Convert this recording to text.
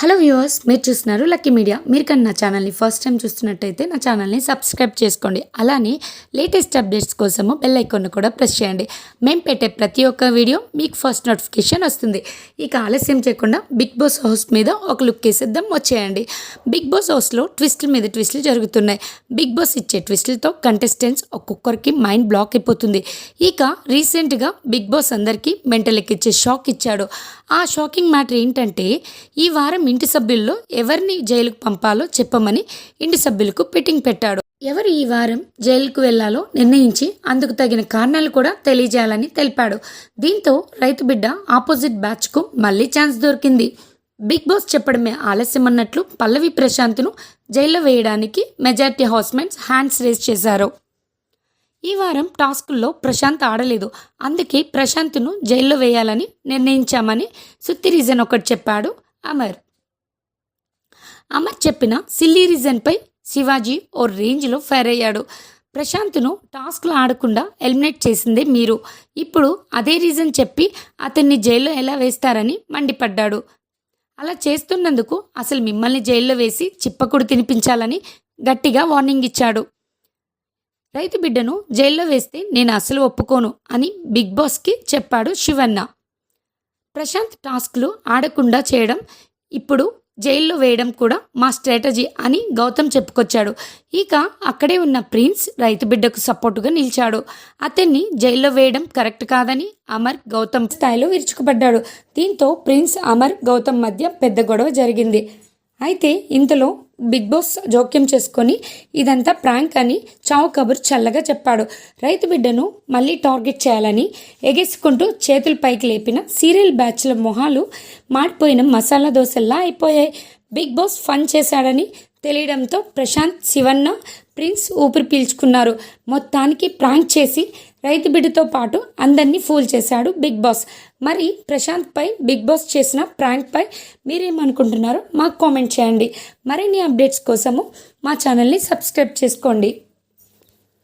Hello viewers మీరు చూస్తున్నారు lucky media. మీరు కానీ నా ఛానల్ని ఫస్ట్ టైం చూస్తున్నట్టయితే నా ఛానల్ని సబ్స్క్రైబ్ చేసుకోండి. అలానే లేటెస్ట్ అప్డేట్స్ కోసము బెల్ ఐకాన్ను కూడా ప్రెస్ చేయండి. మేము పెట్టే ప్రతి ఒక్క వీడియో మీకు ఫస్ట్ నోటిఫికేషన్ వస్తుంది. ఇక ఆలస్యం చేయకుండా బిగ్ బాస్ హౌస్ మీద ఒక లుక్ వేసేద్దాం వచ్చేయండి. బిగ్ బాస్ హౌస్లో ట్విస్టుల మీద ట్విస్టులు జరుగుతున్నాయి. బిగ్ బాస్ ఇచ్చే ట్విస్టులతో కంటెస్టెంట్స్ ఒక్కొక్కరికి మైండ్ బ్లాక్ అయిపోతుంది. ఇక రీసెంట్గా బిగ్ బాస్ అందరికీ మెంటల్ ఎక్కిచ్చే షాక్ ఇచ్చాడు. ఆ షాకింగ్ మ్యాటర్ ఏంటంటే ఈ వారం ఇంటి సభ్యుల్లో ఎవరిని జైలుకు పంపాలో చెప్పమని ఇంటి సభ్యులకు పిటింగ్ పెట్టాడు. ఎవరు ఈ వారం జైలుకు వెళ్ళాలో నిర్ణయించి అందుకు తగిన కారణాలు కూడా తెలియజేయాలని తెలిపాడు. దీంతో రైతు బిడ్డ ఆపోజిట్ బ్యాచ్కు మళ్ళీ ఛాన్స్ దొరికింది. బిగ్ బాస్ చెప్పడమే ఆలస్యం అన్నట్లు పల్లవి ప్రశాంత్ను జైల్లో వేయడానికి మెజార్టీ హౌస్మెంట్స్ హ్యాండ్స్ రేస్ చేశారు. ఈ వారం టాస్కుల్లో ప్రశాంత్ ఆడలేదు. అందుకే ప్రశాంత్ను జైల్లో వేయాలని నిర్ణయించామని సుత్తి రీజన్ ఒకటి చెప్పాడు అమర్. అమర్ చెప్పిన సిల్లీ రీజన్పై శివాజీ ఓ రేంజ్లో ఫైర్ అయ్యాడు. ప్రశాంత్ను టాస్క్లు ఆడకుండా ఎలిమినేట్ చేసిందే మీరు. ఇప్పుడు అదే రీజన్ చెప్పి అతన్ని జైల్లో ఎలా వేస్తారని మండిపడ్డాడు. అలా చేస్తున్నందుకు అసలు మిమ్మల్ని జైల్లో వేసి చిప్పకుడు తినిపించాలని గట్టిగా వార్నింగ్ ఇచ్చాడు. రైతు బిడ్డను జైల్లో వేస్తే నేను అసలు ఒప్పుకోను అని బిగ్ బాస్కి చెప్పాడు శివన్న. ప్రశాంత్ టాస్క్లు ఆడకుండా చేయడం ఇప్పుడు జైల్లో వేయడం కూడా మా స్ట్రాటజీ అని గౌతమ్ చెప్పుకొచ్చాడు. ఇక అక్కడే ఉన్న ప్రిన్స్ రైతు బిడ్డకు సపోర్టుగా నిలిచాడు. అతన్ని జైల్లో వేయడం కరెక్ట్ కాదని అమర్ గౌతమ్ స్థాయిలో విరుచుకుపడ్డాడు. దీంతో ప్రిన్స్ అమర్ గౌతమ్ మధ్య పెద్ద గొడవ జరిగింది. అయితే ఇంతలో బిగ్ బాస్ జోక్యం చేసుకొని ఇదంతా ప్రాంక్ అని చావు కబుర్ చల్లగా చెప్పాడు. రైతు బిడ్డను మళ్ళీ టార్గెట్ చేయాలని ఎగేసుకుంటూ చేతులు పైకి లేపిన సీరియల్ బ్యాచ్ల మొహాలు మాడిపోయిన మసాలా దోశల్లా అయిపోయాయి. బిగ్ బాస్ ఫన్ చేశాడని తెలియడంతో ప్రశాంత్ శివన్న ప్రిన్స్ ఊపిరి పీల్చుకున్నారు. మొత్తానికి ప్రాంక్ చేసి రైతు బిడ్డతో పాటు అందరినీ ఫూల్ చేశాడు బిగ్ బాస్. మరి ప్రశాంత్పై బిగ్ బాస్ చేసిన ప్రాంక్పై మీరేమనుకుంటున్నారో మాకు కామెంట్ చేయండి. మరిన్ని అప్డేట్స్ కోసము మా ఛానల్ని సబ్స్క్రైబ్ చేసుకోండి.